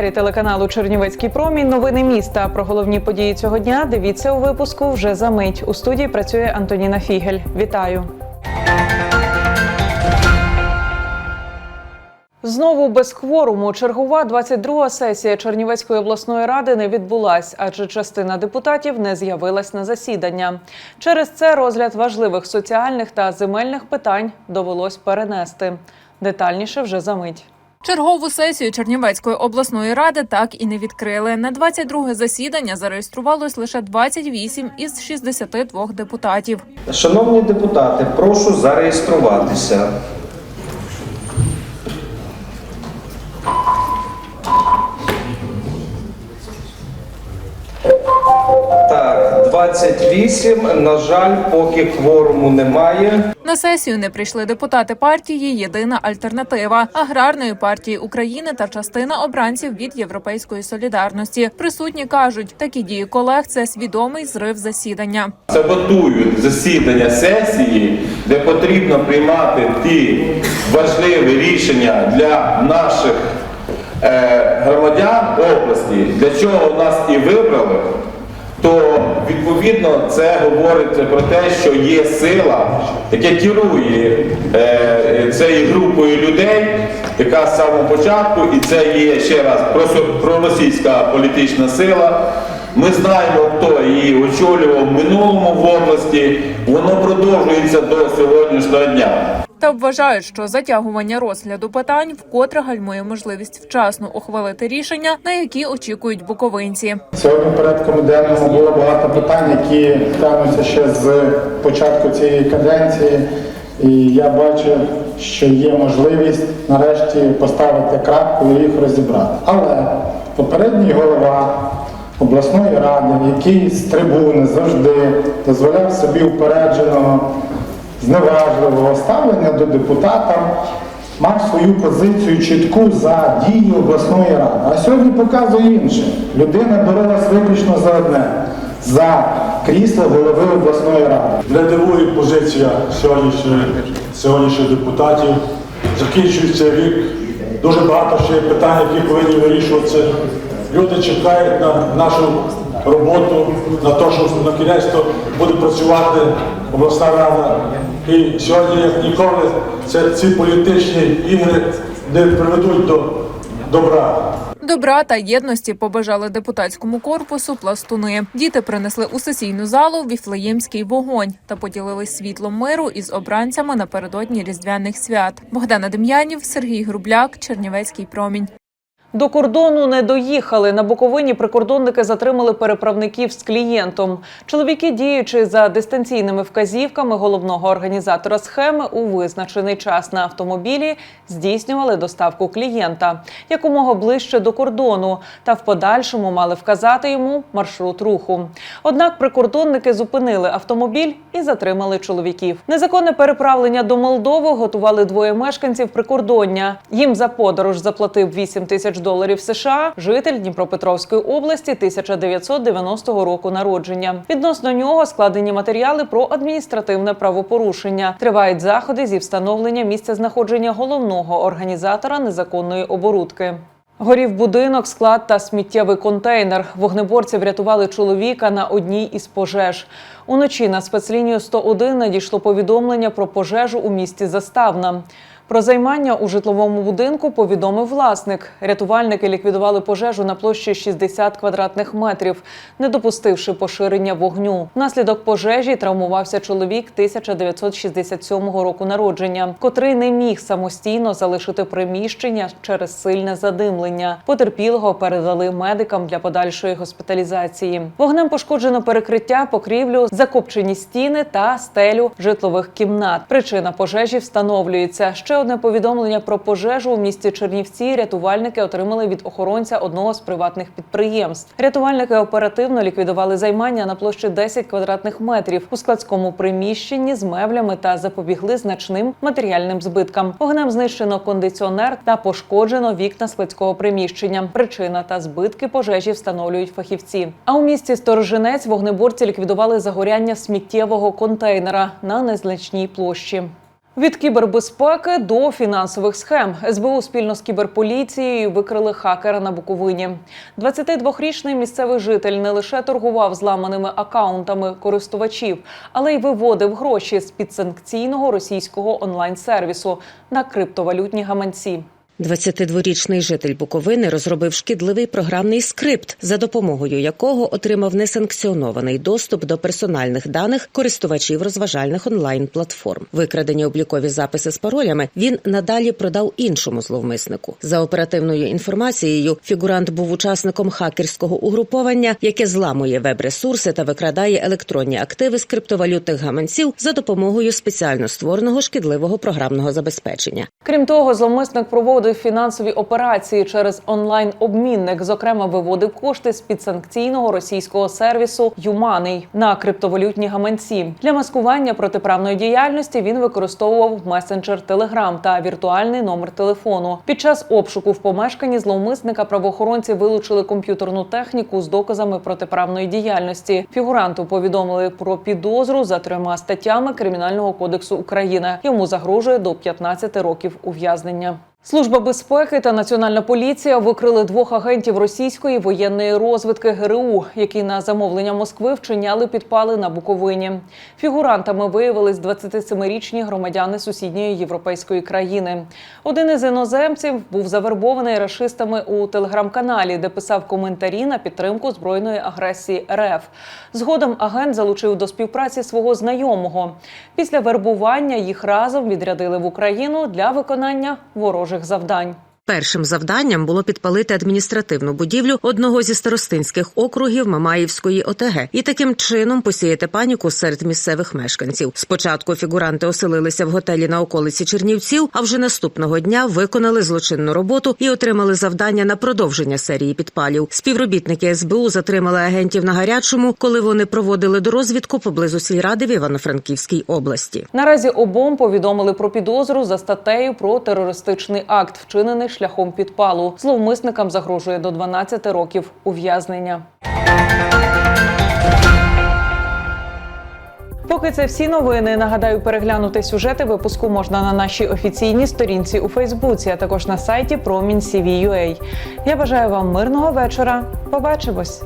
ефері телеканалу Чернівецький промінь. Новини міста. Про головні події цього дня дивіться у випуску вже за мить. У студії працює Антоніна Фігель. Вітаю. Знову без кворуму чергова 22-га сесія Чернівецької обласної ради не відбулась, адже частина депутатів не з'явилась на засідання. Через це розгляд важливих соціальних та земельних питань довелось перенести. Детальніше вже за мить. Чергову сесію Чернівецької обласної ради так і не відкрили. На 22 засідання зареєструвалось лише 28 із 62 депутатів. Шановні депутати, прошу зареєструватися. Так, 28. На жаль, поки кворуму немає. На сесію не прийшли депутати партії Єдина альтернатива аграрної партії України та частина обранців від Європейської солідарності. Присутні кажуть, такі дії колег це свідомий зрив засідання. саботують засідання сесії, де потрібно приймати ті важливі рішення для наших е, громадян області, для чого нас і вибрали, то відповідно це говорить про те, що є сила, яка керує е, цією групою людей, яка з самого початку, і це є ще раз проросійська політична сила. Ми знаємо, хто її очолював в минулому в області. Воно продовжується до сьогоднішнього дня. Та вважають, що затягування розгляду питань вкотре гальмує можливість вчасно ухвалити рішення, на які очікують буковинці. Сьогодні порядку денному було багато питань, які тягнуться ще з початку цієї каденції. І я бачу, що є можливість нарешті поставити крапку і їх розібрати. Але попередній голова обласної ради, який з трибуни завжди дозволяв собі упередженого, зневажливого ставлення до депутата, мав свою позицію чітку за дії обласної ради. А сьогодні показує інше. Людина боролась виключно за одне за крісло голови обласної ради. Не дивує позиція сьогоднішніх, депутатів. Закінчується рік. Дуже багато ще є питань, які повинні вирішуватися. Люди чекають на нашу роботу, на те, що на кінець буде працювати обласна рада. І сьогодні, як ніколи, це, ці політичні ігри не приведуть до добра. Добра та єдності побажали депутатському корпусу пластуни. Діти принесли у сесійну залу віфлеємський вогонь та поділились світлом миру із обранцями напередодні різдвяних свят. Богдана Дем'янів, Сергій Грубляк, Чернівецький промінь. До кордону не доїхали. На Буковині прикордонники затримали переправників з клієнтом. Чоловіки, діючи за дистанційними вказівками головного організатора схеми, у визначений час на автомобілі здійснювали доставку клієнта якомога ближче до кордону, та в подальшому мали вказати йому маршрут руху. Однак прикордонники зупинили автомобіль і затримали чоловіків. Незаконне переправлення до Молдови готували двоє мешканців прикордоння. Їм за подорож заплатив 8 тисяч доларів США. Житель Дніпропетровської області 1990 року народження. Відносно нього складені матеріали про адміністративне правопорушення. Тривають заходи зі встановлення місця знаходження головного організатора незаконної оборудки. Горів будинок, склад та сміттєвий контейнер. Вогнеборці врятували чоловіка на одній із пожеж. Уночі на спецлінію 101 надійшло повідомлення про пожежу у місті Заставна. Про займання у житловому будинку повідомив власник. Рятувальники ліквідували пожежу на площі 60 квадратних метрів, не допустивши поширення вогню. Внаслідок пожежі травмувався чоловік 1967 року народження, котрий не міг самостійно залишити приміщення через сильне задимлення. Потерпілого передали медикам для подальшої госпіталізації. Вогнем пошкоджено перекриття, покрівлю, закопчені стіни та стелю житлових кімнат. Причина пожежі встановлюється. Ще одне повідомлення про пожежу у місті Чернівці рятувальники отримали від охоронця одного з приватних підприємств. Рятувальники оперативно ліквідували займання на площі 10 квадратних метрів у складському приміщенні з меблями та запобігли значним матеріальним збиткам. Вогнем знищено кондиціонер та пошкоджено вікна складського приміщення. Причина та збитки пожежі встановлюють фахівці. А у місті Сторожинець вогнеборці ліквідували загоряння сміттєвого контейнера на незначній площі. Від кібербезпеки до фінансових схем СБУ спільно з кіберполіцією викрили хакера на Буковині. 22-річний місцевий житель не лише торгував зламаними акаунтами користувачів, але й виводив гроші з підсанкційного російського онлайн-сервісу на криптовалютні гаманці. 22-річний житель Буковини розробив шкідливий програмний скрипт, за допомогою якого отримав несанкціонований доступ до персональних даних користувачів розважальних онлайн-платформ. Викрадені облікові записи з паролями він надалі продав іншому зловмиснику. За оперативною інформацією, фігурант був учасником хакерського угруповання, яке зламує веб-ресурси та викрадає електронні активи з криптовалютних гаманців за допомогою спеціально створеного шкідливого програмного забезпечення. Крім того, зловмисник проводив фінансові операції через онлайн-обмінник. Зокрема, виводив кошти з підсанкційного російського сервісу Юманий на криптовалютні гаманці. Для маскування протиправної діяльності він використовував месенджер Telegram та віртуальний номер телефону. Під час обшуку в помешканні зловмисника правоохоронці вилучили комп'ютерну техніку з доказами протиправної діяльності. Фігуранту повідомили про підозру за трьома статтями Кримінального кодексу України. Йому загрожує до 15 років ув'язнення. Служба безпеки та національна поліція викрили двох агентів російської воєнної розвідки ГРУ, які на замовлення Москви вчиняли підпали на Буковині. Фігурантами виявились 27-річні громадяни сусідньої європейської країни. Один із іноземців був завербований рашистами у телеграм-каналі, де писав коментарі на підтримку збройної агресії РФ. Згодом агент залучив до співпраці свого знайомого. Після вербування їх разом відрядили в Україну для виконання ворожих завдань. Першим завданням було підпалити адміністративну будівлю одного зі старостинських округів Мамаївської ОТГ і таким чином посіяти паніку серед місцевих мешканців. Спочатку фігуранти оселилися в готелі на околиці Чернівців, а вже наступного дня виконали злочинну роботу і отримали завдання на продовження серії підпалів. Співробітники СБУ затримали агентів на гарячому, коли вони проводили дорозвідку поблизу сільради в Івано-Франківській області. Наразі обом повідомили про підозру за статтею про терористичний акт, вчинений шляхом підпалу. Зловмисникам загрожує до 12 років ув'язнення. Поки це всі новини. Нагадаю, переглянути сюжети випуску можна на нашій офіційній сторінці у Фейсбуці, а також на сайті Промінь.CVUA. Я бажаю вам мирного вечора. Побачимось.